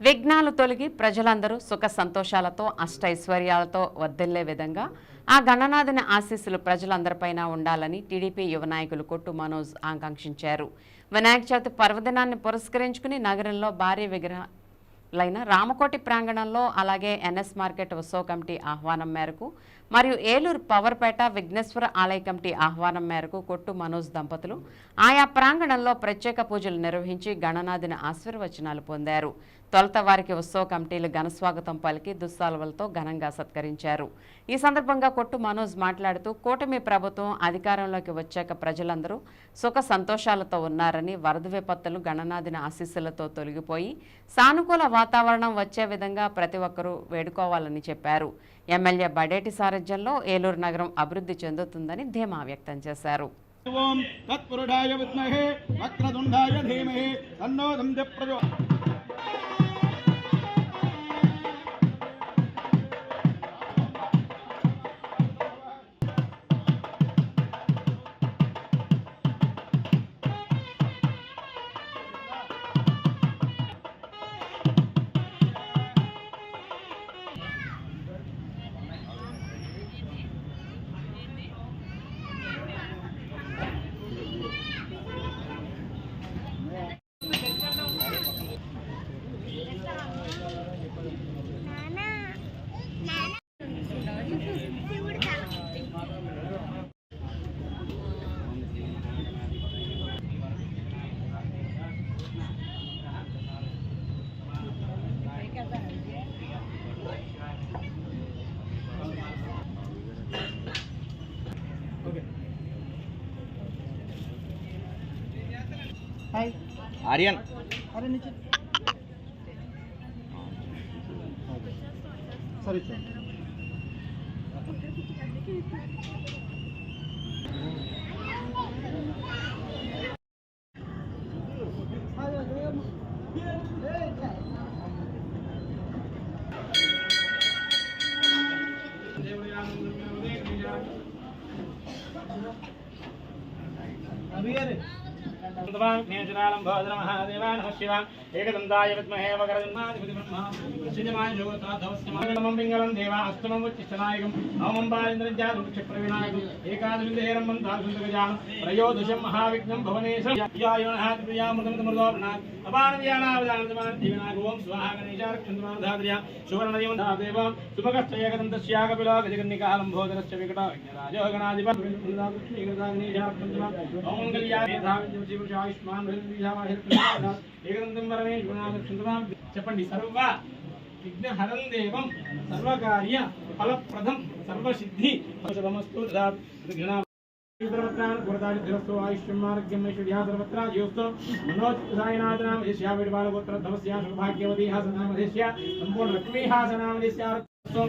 విఘ్నాలు తొలగి ప్రజలందరూ సుఖ సంతోషాలతో అష్టైశ్వర్యాలతో వర్ధిల్లే విధంగా ఆ గణనాథుని ఆశీస్సులు ప్రజలందరిపైన ఉండాలని టీడీపీ యువ నాయకులు కొట్టు మనోజ్ ఆకాంక్షించారు. వినాయక చవితి పర్వదినాన్ని పురస్కరించుకుని నగరంలో భారీ విగ్రహ లైన రామకోటి ప్రాంగణంలో అలాగే ఎన్ఎస్ మార్కెట్ ఉత్సవ కమిటీ ఆహ్వానం మేరకు మరియు ఏలూరు పవర్పేట విఘ్నేశ్వర ఆలయ కమిటీ ఆహ్వానం మేరకు కొట్టు మనోజ్ దంపతులు ఆయా ప్రాంగణంలో ప్రత్యేక పూజలు నిర్వహించి గణనాథుని ఆశీర్వచనాలు పొందారు. తొలత వారికి ఉత్సవ కమిటీలు ఘనస్వాగతం పలికి దుస్సాలువలతో ఘనంగా సత్కరించారు. ఈ సందర్భంగా కొట్టు మనోజ్ మాట్లాడుతూ కూటమి ప్రభుత్వం అధికారంలోకి వచ్చాక ప్రజలందరూ సుఖ సంతోషాలతో ఉన్నారని వరద విపత్తులు గణనాదిన ఆశీస్సులతో తొలగిపోయి సానుకూల వాతావరణం వచ్చే విధంగా ప్రతి ఒక్కరూ వేడుకోవాలని చెప్పారు. ఎమ్మెల్యే బడేటి సారథ్యంలో ఏలూరు నగరం అభివృద్ధి చెందుతుందని ధీమా వ్యక్తం చేశారు. ఓం తత్పురుడాయ విద్మహే వక్రతుండాయ ధీమహి తన్నో हाय आर्यन अरे नीचे सॉरी सर సరే సార్ మేషరాళం భోదర మహాదేవా నమ శివ ఏకదంతాయ విద్మహే వకరజన్మాధిపతి బ్రహ్మ పింగళం దేవా అష్టమం ఉచ్చిష్టనాయకం నవమం బాలేంద్రం త్రయోదశం మహావిఘ్నం భువనేశం వికట విఘ్నరాజో చెప్పండి సర్వ విఘ్నహరం దేవం సర్వకార్య ఫలప్రదం సర్వసిద్ధి నమస్తు సంపూర్ణ లక్ష్మీహాసనామదేశ్యార్థం